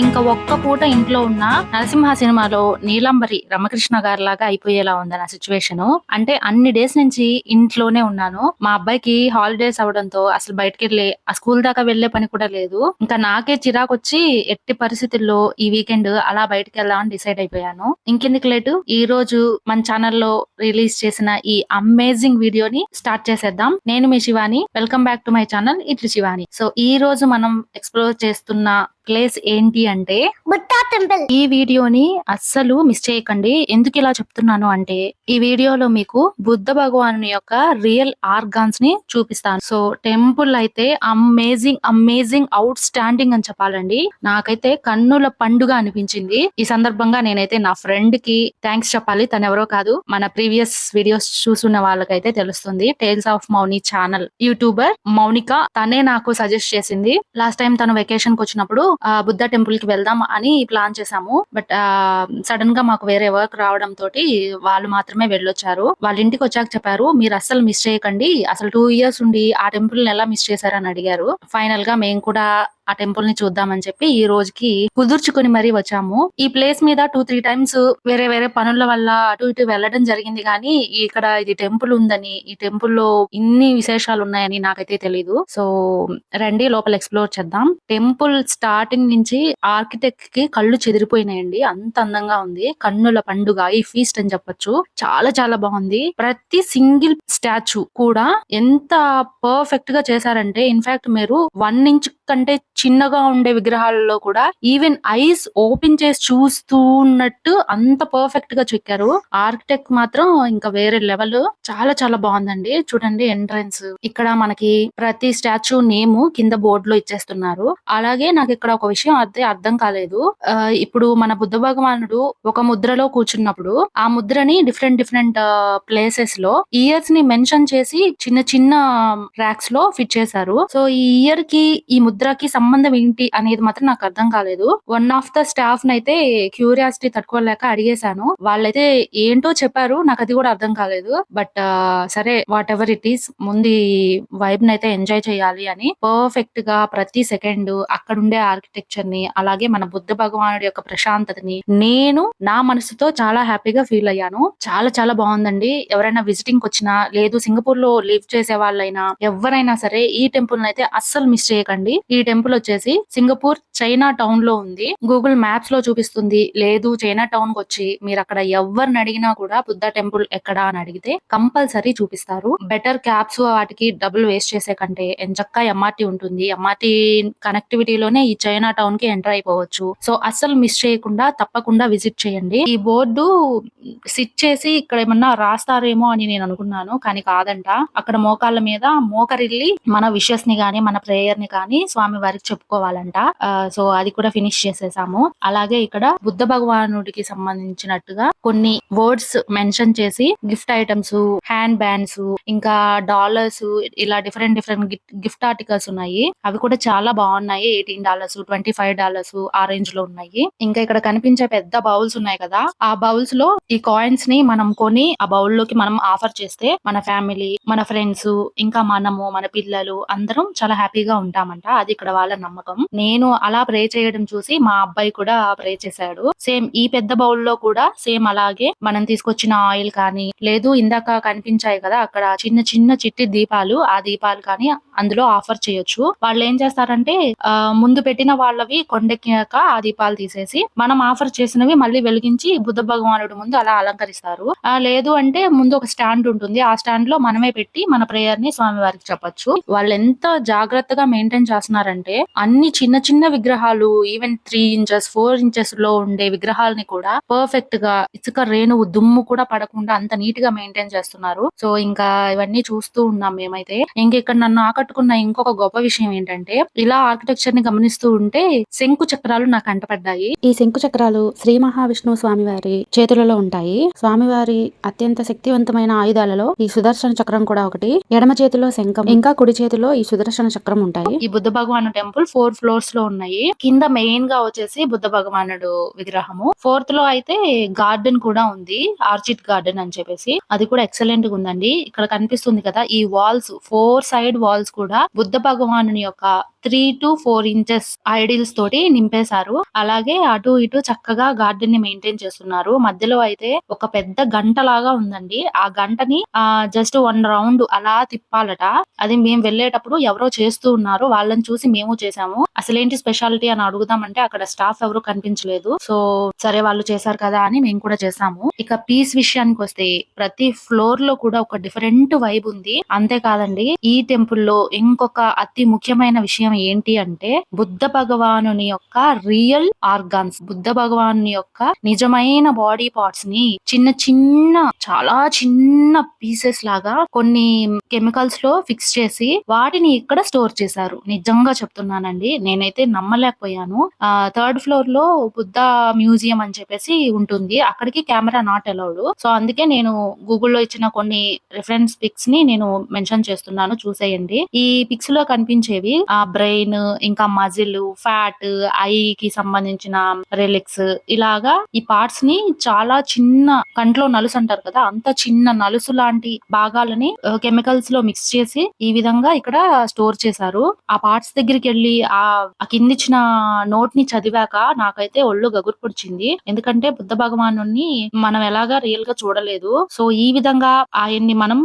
ఇంకా ఒక్క పూట ఇంట్లో ఉన్న నరసింహ సినిమాలో నీలంబరి రమకృష్ణ గారి లాగా అయిపోయేలా ఉంది నా సిచ్యువేషన్ అంటే అన్ని డేస్ నుంచి ఇంట్లోనే ఉన్నాను. మా అబ్బాయికి హాలిడేస్ అవడంతో అసలు బయటకి వెళ్ళి ఆ స్కూల్ దాకా వెళ్ళే పని కూడా లేదు. ఇంకా నాకే చిరాకు వచ్చి ఎట్టి పరిస్థితుల్లో ఈ వీకెండ్ అలా బయటకి వెళ్దామని డిసైడ్ అయిపోయాను. ఇంకెందుకు లేటు? ఈ రోజు మన ఛానల్లో రిలీజ్ చేసిన ఈ అమేజింగ్ వీడియోని స్టార్ట్ చేసేద్దాం. నేను మీ Shivani. Welcome back to my channel ఇట్లు శివాని. సో ఈ రోజు మనం ఎక్స్ప్లోర్ చేస్తున్న ప్లేస్ ఏంటి అంటే బుట్టా టెంపుల్. ఈ వీడియోని అస్సలు మిస్ చేయకండి. ఎందుకు ఇలా చెప్తున్నాను అంటే ఈ వీడియోలో మీకు బుద్ధ భగవాను యొక్క రియల్ ఆర్గాన్స్ని చూపిస్తాను. సో టెంపుల్ అయితే అమేజింగ్ అమేజింగ్ అవుట్ స్టాండింగ్ అని చెప్పాలండి. నాకైతే కన్నుల పండుగ అనిపించింది. ఈ సందర్భంగా నేనైతే నా ఫ్రెండ్కి థ్యాంక్స్ చెప్పాలి. తను ఎవరో కాదు. మన ప్రీవియస్ వీడియోస్ చూసున్న వాళ్ళకైతే తెలుస్తుంది. Tales of Mouni channel YouTuber Mounika తనే నాకు సజెస్ట్ చేసింది. లాస్ట్ టైం తను వెకేషన్కి వచ్చినప్పుడు బుద్ధ టెంపుల్కి వెళ్దాం అని ప్లాన్ చేసాము బట్ సడన్గా మాకు వేరే వర్క్ రావడం తోటి వాళ్ళు మాత్రమే వెళ్ళొచ్చారు. వాళ్ళ ఇంటికి వచ్చాక చెప్పారు మీరు అస్సలు మిస్ చేయకండి. అసలు టూ ఇయర్స్ ఉండి ఆ టెంపుల్ని ఎలా మిస్ చేశారని అడిగారు. ఫైనల్గా మేము కూడా ఆ టెంపుల్ని చూద్దామని చెప్పి ఈ రోజుకి కుదుర్చుకుని మరీ వచ్చాము. ఈ ప్లేస్ మీద టూ త్రీ టైమ్స్ వేరే వేరే పనుల వల్ల అటు ఇటు వెళ్ళడం జరిగింది కానీ ఇక్కడ ఇది టెంపుల్ ఉందని ఈ టెంపుల్లో ఇన్ని విశేషాలు ఉన్నాయని నాకైతే తెలీదు. సో రండి లోపల ఎక్స్ప్లోర్ చేద్దాం. టెంపుల్ స్టార్టింగ్ నుంచి ఆర్కిటెక్ట్కి కళ్ళు చెదిరిపోయినాయండి. అంత అందంగా ఉంది. కన్నుల పండుగ ఈ ఫీస్ట్ అని చెప్పొచ్చు. చాలా చాలా బాగుంది. ప్రతి సింగిల్ స్టాచ్యూ కూడా ఎంత పర్ఫెక్ట్గా చేశారంటే ఇన్ఫాక్ట్ మీరు వన్ ఇంచ్ కంటే చిన్నగా ఉండే విగ్రహాలలో కూడా ఈవెన్ ఐస్ ఓపెన్ చేసి చూస్తూ ఉన్నట్టు అంత పర్ఫెక్ట్గా చెక్కారు. ఆర్కిటెక్ట్ మాత్రం ఇంకా వేరే లెవెల్ చాలా చాలా బాగుందండి. చూడండి ఎంట్రన్స్ ఇక్కడ మనకి ప్రతి స్టాచ్యూ నేమ్ కింద బోర్డు లో ఇచ్చేస్తున్నారు. అలాగే నాకు ఇక్కడ ఒక విషయం అదే అర్థం కాలేదు. ఇప్పుడు మన బుద్ధ భగవానుడు ఒక ముద్రలో కూర్చున్నప్పుడు ఆ ముద్రని డిఫరెంట్ డిఫరెంట్ ప్లేసెస్లో ఇయర్స్ని మెన్షన్ చేసి చిన్న చిన్న ర్యాక్స్లో ఫిట్ చేశారు. సో ఈ ఇయర్కి ఈ ముద్రకి సంబంధం ఏంటి అనేది మాత్రం నాకు అర్థం కాలేదు. వన్ ఆఫ్ ద స్టాఫ్ నైతే క్యూరియాసిటీ తట్టుకోలేక అడిగేశాను. వాళ్ళైతే ఏంటో చెప్పారు నాకు అది కూడా అర్థం కాలేదు. బట్ సరే వాట్ ఎవర్ ఇట్ ఈస్ ముందు వైబ్ నైతే ఎంజాయ్ చేయాలి అని పర్ఫెక్ట్గా ప్రతి సెకండ్ అక్కడ ఉండే ఆర్కిటెక్చర్ని అలాగే మన బుద్ధ భగవానుడి యొక్క ప్రశాంతతని నేను నా మనసుతో చాలా హ్యాపీగా ఫీల్ అయ్యాను. చాలా చాలా బాగుందండి. ఎవరైనా విజిటింగ్ వచ్చినా లేదు సింగపూర్లో లివ్ చేసే వాళ్ళైనా ఎవరైనా సరే ఈ టెంపుల్ అయితే అస్సలు మిస్ చేయకండి. ఈ టెంపుల్ వచ్చేసి సింగపూర్ చైనా టౌన్లో ఉంది. గూగుల్ మ్యాప్స్లో చూపిస్తుంది. లేదు చైనా టౌన్కి వచ్చి మీరు అక్కడ ఎవరిని అడిగినా కూడా బుద్ధ టెంపుల్ ఎక్కడా అని అడిగితే కంపల్సరీ చూపిస్తారు. బెటర్ క్యాబ్స్ వాటికి డబ్బులు వేస్ట్ చేసే కంటే ఎంచక్క ఎంఆర్టీ ఉంటుంది. ఎంఆర్టీ కనెక్టివిటీలోనే ఈ చైనా టౌన్కి ఎంటర్ అయిపోవచ్చు. సో అస్సలు మిస్ చేయకుండా తప్పకుండా విజిట్ చేయండి. ఈ బోర్డు సిట్ చేసి ఇక్కడ ఏమన్నా రాస్తారేమో అని నేను అనుకున్నాను కానీ కాదంట. అక్కడ మోకాళ్ళ మీద మోకరిల్లి మన విషెస్ని గాని మన ప్రేయర్ని కానీ స్వామి వారికి చెప్పుకోవాలంట. ఆ, సో అది కూడా ఫినిష్ చేసేసాము. అలాగే ఇక్కడ బుద్ధ భగవానుడికి సంబంధించినట్టుగా కొన్ని వర్డ్స్ మెన్షన్ చేసి గిఫ్ట్ ఐటమ్స్ హ్యాండ్ బ్యాండ్స్ ఇంకా డాలర్స్ ఇలా డిఫరెంట్ డిఫరెంట్ గిఫ్ట్ ఆర్టికల్స్ ఉన్నాయి. అవి కూడా చాలా బాగున్నాయి. Eighteen dollars twenty five dollars ఆ రేంజ్లో ఉన్నాయి. ఇంకా ఇక్కడ కనిపించే పెద్ద బౌల్స్ ఉన్నాయి కదా. ఆ బౌల్స్లో ఈ కాయిన్స్ని మనం కొని ఆ బౌల్లోకి మనం ఆఫర్ చేస్తే మన ఫ్యామిలీ మన ఫ్రెండ్స్ ఇంకా మనము మన పిల్లలు అందరం చాలా హ్యాపీగా ఉంటామంట. అది ఇక్కడ వాళ్ళ నమ్మకం. నేను అలా ప్రే చేయడం చూసి మా అబ్బాయి కూడా ప్రే చేశాడు. సేమ్ ఈ పెద్ద బౌల్లో కూడా సేమ్ అలాగే మనం తీసుకొచ్చిన ఆయిల్ కానీ లేదు ఇందాక కనిపించాయి కదా అక్కడ చిన్న చిన్న చిట్టి దీపాలు ఆ దీపాలు కానీ అందులో ఆఫర్ చేయొచ్చు. వాళ్ళు ఏం చేస్తారంటే ఆ, ముందు పెట్టిన వాళ్ళవి కొండెక్కాక ఆ దీపాలు తీసేసి మనం ఆఫర్ చేసినవి మళ్ళీ వెలిగించి బుద్ధ భగవానుడు ముందు అలా అలంకరిస్తారు. లేదు అంటే ముందు ఒక స్టాండ్ ఉంటుంది. ఆ స్టాండ్లో మనమే పెట్టి మన ప్రేయర్ని స్వామి వారికి చెప్పొచ్చు. వాళ్ళు ఎంత జాగ్రత్తగా మెయింటైన్ చేస్తున్నారంటే అన్ని చిన్న చిన్న విగ్రహాలు ఈవెన్ త్రీ ఇంచెస్ ఫోర్ ఇంచెస్లో ఉండే విగ్రహాలని కూడా పర్ఫెక్ట్గా ఇసుక రేణువు దుమ్ము కూడా పడకుండా అంత నీట్గా మెయింటైన్ చేస్తున్నారు. సో ఇంకా ఇవన్నీ చూస్తూ ఉన్నాం మేమైతే. ఇంక ఇక్కడ నన్ను ఆకట్టుకున్న ఇంకొక గొప్ప విషయం ఏంటంటే ఇలా ఆర్కిటెక్చర్ని గమనిస్తూ ఉంటే శంకు చక్రాలు నాకు అంటపడ్డాయి. ఈ శంకు చక్రాలు శ్రీ మహావిష్ణువు స్వామివారి చేతులలో ఉంటాయి. స్వామివారి అత్యంత శక్తివంతమైన ఆయుధాలలో ఈ సుదర్శన చక్రం కూడా ఒకటి. ఎడమ చేతిలో శంఖం ఇంకా కుడి చేతిలో ఈ సుదర్శన చక్రం ఉంటాయి. ఈ బుద్ధ భగవాను టెంపుల్ ఫోర్ ఫ్లోర్స్లో ఉన్నాయి. కింద మెయిన్గా వచ్చేసి బుద్ధ భగవానుడు విగ్రహము. ఫోర్త్లో అయితే గార్డెన్ కూడా ఉంది ఆర్చిడ్ గార్డెన్ అని చెప్పేసి. అది కూడా ఎక్సలెంట్గా ఉందండి. ఇక్కడ కనిపిస్తుంది కదా ఈ వాల్స్ ఫోర్ సైడ్ వాల్స్ కూడా బుద్ధ భగవాను యొక్క three to four inches idols తోటి నింపేశారు. అలాగే అటు ఇటు చక్కగా గార్డెన్ని మెయింటైన్ చేస్తున్నారు. మధ్యలో అయితే ఒక పెద్ద గంట లాగా ఉందండి. ఆ గంటని ఆ జస్ట్ వన్ రౌండ్ అలా తిప్పాలట. అది మేము వెళ్ళేటప్పుడు ఎవరో చేస్తూ ఉన్నారు. వాళ్ళని చూసి మేము చేసాము అసలేంటి స్పెషాలిటీ అని అడుగుదామంటే అక్కడ స్టాఫ్ ఎవరు కనిపించలేదు. సో సరే వాళ్ళు చేశారు కదా అని మేము కూడా చేసాము ఇక పీస్ విషయానికి వస్తే ప్రతి ఫ్లోర్లో కూడా ఒక డిఫరెంట్ వైబ్ ఉంది. అంతేకాదండి ఈ టెంపుల్లో ఇంకొక అతి ముఖ్యమైన విషయం ఏంటి అంటే బుద్ధ భగవానుని యొక్క రియల్ ఆర్గాన్స్ బుద్ధ భగవాను యొక్క నిజమైన బాడీ పార్ట్స్ని చిన్న చిన్న చాలా చిన్న పీసెస్ లాగా కొన్ని కెమికల్స్లో ఫిక్స్ చేసి వాటిని ఇక్కడ స్టోర్ చేశారు. నిజంగా చెప్తున్నానండి. నేనైతే నమ్మలేకపోయాను. ఆ థర్డ్ ఫ్లోర్లో బుద్ధ మ్యూజియం అని చెప్పేసి ఉంటుంది. అక్కడికి కెమెరా నాట్ అలౌడ్. సో అందుకే నేను గూగుల్లో ఇచ్చిన కొన్ని రిఫరెన్స్ పిక్స్ని నేను మెన్షన్ చేస్తున్నాను. చూసేయండి. ఈ పిక్స్లో కనిపించేవి ఆ బ్రెయిన్ ఇంకా మజిల్ ఫ్యాట్ ఐ కి సంబంధించిన రిలిక్స్ ఇలాగా ఈ పార్ట్స్ని చాలా చిన్న కంట్లో నలుసు అంటారు కదా అంత చిన్న నలుసు లాంటి భాగాలని కెమికల్స్లో మిక్స్ చేసి ఈ విధంగా ఇక్కడ స్టోర్ చేశారు. ఆ పార్ట్స్ దగ్గరికి వెళ్ళి ఆ కిందిచ్చిన నోట్ని చదివాక నాకైతే ఒళ్ళు గగురు పొడిచింది. ఎందుకంటే బుద్ధ భగవాను మనం ఎలాగా రియల్గా చూడలేదు. సో ఈ విధంగా ఆయన్ని మనం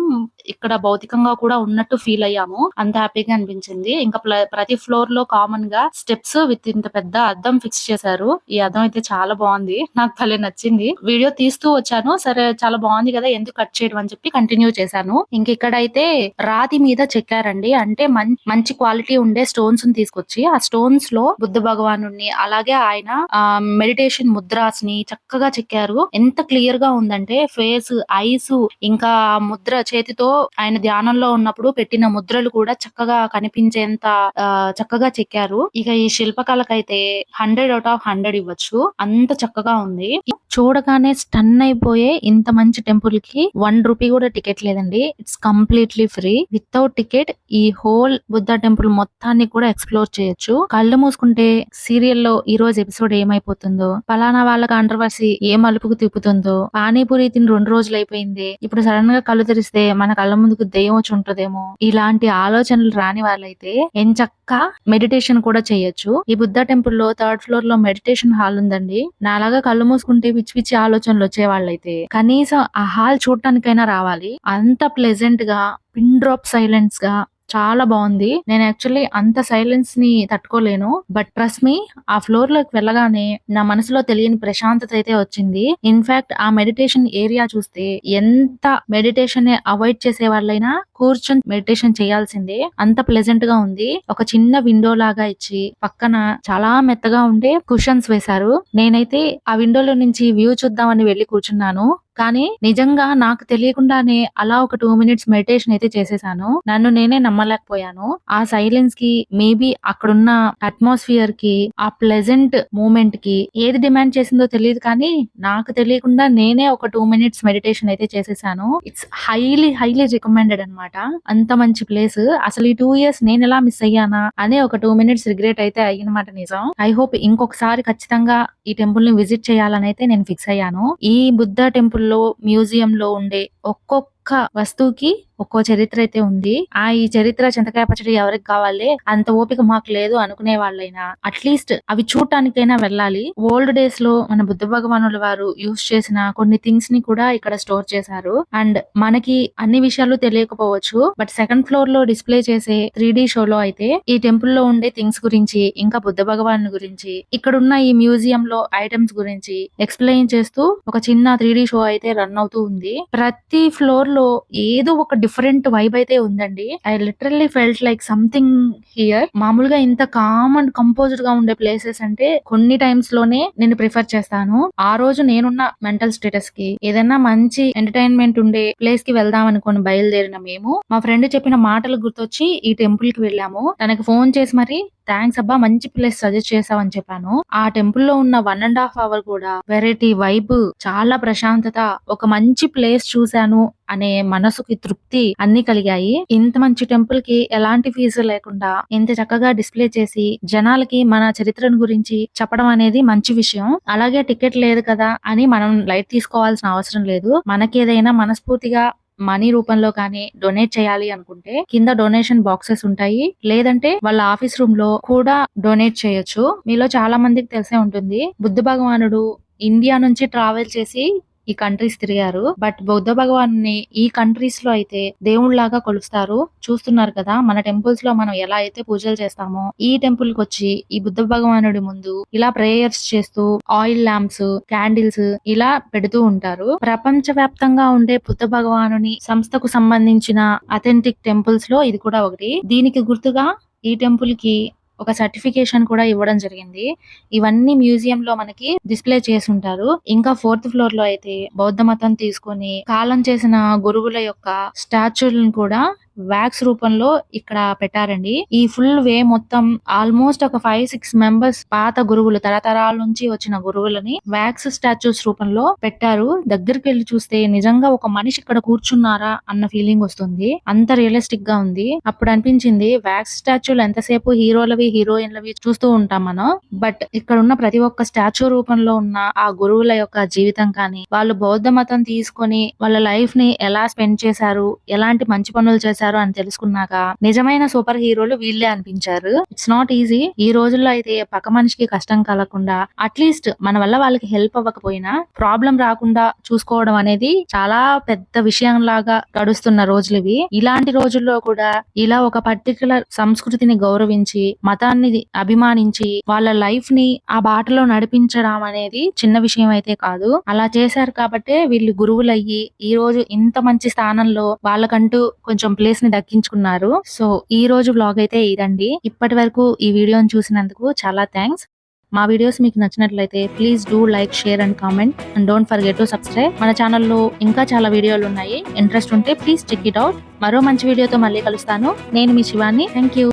ఇక్కడ భౌతికంగా కూడా ఉన్నట్టు ఫీల్ అయ్యాము. అంత హ్యాపీగా అనిపించింది. ఇంకా ప్రతి ఫ్లోర్లో కామన్గా స్టెప్స్ విత్ ఇంత పెద్ద అద్దం ఫిక్స్ చేశారు. ఈ అద్దం అయితే చాలా బాగుంది. నాకు భలే నచ్చింది. వీడియో తీస్తూ వచ్చాను. సరే చాలా బాగుంది కదా ఎందుకు కట్ చేయడం అని చెప్పి కంటిన్యూ చేశాను. ఇంక ఇక్కడైతే రాతి మీద చెక్కారండి. అంటే మం- మంచి క్వాలిటీ ఉండే స్టోన్స్ని తీసుకొచ్చి ఆ స్టోన్స్లో బుద్ధ భగవాను అలాగే ఆయన ఆ మెడిటేషన్ ముద్రాస్ని చక్కగా చెక్కారు. ఎంత క్లియర్గా ఉందంటే ఫేస్ ఐస్ ఇంకా ముద్ర చేతితో ఆయన ధ్యానంలో ఉన్నప్పుడు పెట్టిన ముద్రలు కూడా చక్కగా కనిపించేంత ఆ, చక్కగా చెక్కారు. ఇక ఈ శిల్పకళకైతే హండ్రెడ్ అవుట్ ఆఫ్ హండ్రెడ్ ఇవ్వచ్చు. అంత చక్కగా ఉంది. చూడగానే స్టన్ అయిపోయే ఇంత మంచి టెంపుల్కి వన్ రూపీ కూడా టికెట్ లేదండి. It's completely free. Without ticket ఈ హోల్ బుద్ధ టెంపుల్ మొత్తాన్ని కూడా ఎక్స్ప్లోర్ చేయొచ్చు. కళ్ళు మూసుకుంటే సీరియల్లో ఈ రోజు ఎపిసోడ్ ఏమైపోతుందో ఫలానా వాళ్ళ కాంట్రవర్సీ ఏ మలుపుకు తిప్పుతుందో పానీపూరి తిని రెండు రోజులు అయిపోయింది. ఇప్పుడు సడన్గా కళ్ళు తెరిస్తే మన కళ్ళ ముందుకు దెయ్యం వచ్చి ఉంటుందేమో. ఇలాంటి ఆలోచనలు రాని వాళ్ళైతే ఎంచక్క మెడిటేషన్ కూడా చేయొచ్చు. ఈ బుద్ధ టెంపుల్లో థర్డ్ ఫ్లోర్లో మెడిటేషన్ హాల్ ఉందండి. నాలాగా కళ్ళు మూసుకుంటే పిచ్చి పిచ్చి ఆలోచనలు వచ్చే వాళ్ళైతే కనీసం ఆ హాల్ చూడటానికైనా రావాలి. అంత ప్లెజెంట్గా పిన్ డ్రాప్ సైలెన్స్గా చాలా బాగుంది. నేను యాక్చువల్లీ అంత సైలెన్స్ని తట్టుకోలేను. బట్ ట్రస్ట్ మీ ఆ ఫ్లోర్లోకి వెళ్ళగానే నా మనసులో తెలియని ప్రశాంతత అయితే వచ్చింది. ఇన్ఫాక్ట్ ఆ మెడిటేషన్ ఏరియా చూస్తే ఎంత మెడిటేషన్ అవాయిడ్ చేసే వాళ్ళైనా కూర్చొని మెడిటేషన్ చేయాల్సిందే. అంత ప్లెజెంట్గా ఉంది. ఒక చిన్న విండో లాగా ఇచ్చి పక్కన చాలా మెత్తగా ఉండే కుషన్స్ వేశారు. నేనైతే ఆ విండోలో నుంచి వ్యూ చూద్దామని వెళ్ళి కూర్చున్నాను. కానీ నిజంగా నాకు తెలియకుండానే అలా ఒక టూ మినిట్స్ మెడిటేషన్ అయితే చేసేసాను. నన్ను నేనే నమ్మలేకపోయాను. ఆ సైలెన్స్కి మేబీ అక్కడున్న అట్మాస్ఫియర్కి ఆ ప్లెజెంట్ మూమెంట్కి ఏది డిమాండ్ చేసిందో తెలియదు కానీ నాకు తెలియకుండా నేనే ఒక టూ మినిట్స్ మెడిటేషన్ అయితే చేసేసాను. ఇట్స్ హైలీ హైలీ రికమెండెడ్ అన్నమాట. అంత మంచి ప్లేస్ అసలు ఈ టూ ఇయర్స్ నేను ఎలా మిస్ అయ్యానా అనే ఒక టూ మినిట్స్ రిగ్రెట్ అయితే అయ్యనమాట నిజం. ఐ హోప్ ఇంకొకసారి ఖచ్చితంగా ఈ టెంపుల్ని విజిట్ చేయాలని అయితే నేను ఫిక్స్ అయ్యాను. ఈ బుద్ధ టెంపుల్ లో మ్యూజియం లో ఉండే ఒక్కొక్క వస్తువుకి ఒక్కో చరిత్ర అయితే ఉంది. ఆ ఈ చరిత్ర చింతకాయ పచ్చడి ఎవరికి కావాలి? అంత ఓపిక మాకు లేదు అనుకునే వాళ్ళైనా. అట్లీస్ట్ అవి చూడటానికైనా వెళ్ళాలి. ఓల్డ్ డేస్లో మన బుద్ధ భగవానుల వారు యూస్ చేసిన కొన్ని థింగ్స్ని కూడా ఇక్కడ స్టోర్ చేశారు. అండ్ మనకి అన్ని విషయాలు తెలియకపోవచ్చు. బట్ సెకండ్ ఫ్లోర్లో డిస్ప్లే చేసే త్రీ డి షోలో అయితే ఈ టెంపుల్లో ఉండే థింగ్స్ గురించి ఇంకా బుద్ధ భగవాన్ గురించి ఇక్కడ ఉన్న ఈ మ్యూజియం లో ఐటమ్స్ గురించి ఎక్స్ప్లెయిన్ చేస్తూ ఒక చిన్న త్రీ డి షో అయితే రన్ అవుతూ ఉంది. ప్రతి ఫ్లోర్లో ఏదో ఒక డిఫరెంట్ వైబ్ అయితే ఉందండి. I literally felt like something here మామూలుగా ఇంత కామ్ అండ్ కంపోజ్డ్గా ఉండే ప్లేసెస్ అంటే కొన్ని టైమ్స్లోనే నేను ప్రిఫర్ చేస్తాను. ఆ రోజు నేనున్న మెంటల్ స్టేటస్కి ఏదైనా మంచి ఎంటర్టైన్మెంట్ ఉండే ప్లేస్కి వెళ్దాం అనుకుని బయలుదేరిన మేము మా ఫ్రెండ్ చెప్పిన మాటలు గుర్తొచ్చి ఈ టెంపుల్కి వెళ్ళాము. తనకి ఫోన్ చేసి మరి థ్యాంక్స్ అబ్బా మంచి ప్లేస్ సజెస్ట్ చేసావని చెప్పాను. ఆ టెంపుల్లో ఉన్న వన్ అండ్ హాఫ్ అవర్ కూడా వెరైటీ వైబ్ చాలా ప్రశాంతత ఒక మంచి ప్లేస్ చూశాను అనే మనసుకి తృప్తి అన్ని కలిగాయి. ఇంత మంచి టెంపుల్కి ఎలాంటి ఫీజు లేకుండా ఇంత చక్కగా డిస్ప్లే చేసి జనాలకి మన చరిత్రను గురించి చెప్పడం అనేది మంచి విషయం. అలాగే టికెట్ లేదు కదా అని మనం లైట్ తీసుకోవాల్సిన అవసరం లేదు. మనకి ఏదైనా మనస్ఫూర్తిగా మనీ రూపంలో కానీ డొనేట్ చేయాలి అనుకుంటే కింద డొనేషన్ బాక్సెస్ ఉంటాయి. లేదంటే వాళ్ళ ఆఫీస్ రూమ్లో కూడా డొనేట్ చేయొచ్చు. మీలో చాలా మందికి తెలిసే ఉంటుంది. బుద్ధ భగవానుడు ఇండియా నుంచి ట్రావెల్ చేసి ఈ కంట్రీస్ తిరిగారు. బట్ బౌద్ధ భగవాన్ని ఈ కంట్రీస్లో అయితే దేవుళ్ళాగా కొలుస్తారు. చూస్తున్నారు కదా మన టెంపుల్స్లో మనం ఎలా అయితే పూజలు చేస్తామో ఈ టెంపుల్కి వచ్చి ఈ బుద్ధ భగవానుడి ముందు ఇలా ప్రేయర్స్ చేస్తూ ఆయిల్ ల్యాంప్స్ క్యాండిల్స్ ఇలా పెడుతూ ఉంటారు. ప్రపంచ వ్యాప్తంగా ఉండే బుద్ధ భగవానుని సంస్థకు సంబంధించిన అథెంటిక్ టెంపుల్స్లో ఇది కూడా ఒకటి. దీనికి గుర్తుగా ఈ టెంపుల్కి ఒక సర్టిఫికేషన్ కూడా ఇవ్వడం జరిగింది. ఇవన్నీ మ్యూజియం లో మనకి డిస్ప్లే చేసి ఉంటారు ఇంకా ఫోర్త్ ఫ్లోర్లో అయితే బౌద్ధ మతం తీసుకొని కాలం చేసిన గురువుల యొక్క స్టాచ్యూలను కూడా వ్యాక్స్ రూపంలో ఇక్కడ పెట్టారండి. ఈ ఫుల్ వే మొత్తం ఆల్మోస్ట్ ఒక ఫైవ్ సిక్స్ మెంబర్స్ పాత గురువులు తరతరాల నుంచి వచ్చిన గురువులని వ్యాక్స్ స్టాచ్యూస్ రూపంలో పెట్టారు. దగ్గరికి వెళ్ళి చూస్తే నిజంగా ఒక మనిషి ఇక్కడ కూర్చున్నారా అన్న ఫీలింగ్ వస్తుంది. అంత రియలిస్టిక్గా ఉంది. అప్పుడు అనిపించింది వ్యాక్స్ స్టాచ్యూలు ఎంతసేపు హీరోలవి హీరోయిన్లవి చూస్తూ ఉంటాం మనం. బట్ ఇక్కడ ఉన్న ప్రతి ఒక్క స్టాచ్యూ రూపంలో ఉన్న ఆ గురువుల యొక్క జీవితం కానీ వాళ్ళు బౌద్ధ మతం తీసుకొని వాళ్ళ లైఫ్ని ఎలా స్పెండ్ చేశారు ఎలాంటి మంచి పనులు చేశారు అని తెలుసుకున్నాక నిజమైన సూపర్ హీరోలు వీళ్ళే అనిపించారు. ఇట్స్ నాట్ ఈజీ ఈ రోజుల్లో అయితే పక్క మనిషికి కష్టం కలగకుండా అట్లీస్ట్ మన వల్ల వాళ్ళకి హెల్ప్ అవ్వకపోయినా ప్రాబ్లం రాకుండా చూసుకోవడం అనేది చాలా పెద్ద విషయం లాగా గడుస్తున్న రోజులు ఇవి. ఇలాంటి రోజుల్లో కూడా ఇలా ఒక పర్టికులర్ సంస్కృతిని గౌరవించి మతాన్ని అభిమానించి వాళ్ళ లైఫ్ని ఆ బాటలో నడిపించడం అనేది చిన్న విషయం అయితే కాదు. అలా చేశారు కాబట్టే వీళ్ళు గురువులయ్యి ఈ రోజు ఇంత మంచి స్థానంలో వాళ్ళకంటూ కొంచెం ప్లేస్ ప్లేస్ని దక్కించుకున్నారు. సో ఈ రోజు బ్లాగ్ అయితే ఇదండి. ఇప్పటి వరకు ఈ వీడియోని చూసినందుకు చాలా థ్యాంక్స్ మా వీడియోస్ మీకు నచ్చినట్లయితే please do like share and comment and don't forget to subscribe మన ఛానల్లో ఇంకా చాలా వీడియోలు ఉన్నాయి. ఇంట్రెస్ట్ ఉంటే ప్లీజ్ చెక్ ఇట్ అవుట్ మరో మంచి వీడియోతో మళ్ళీ కలుస్తాను. నేను మీ శివాని. Thank you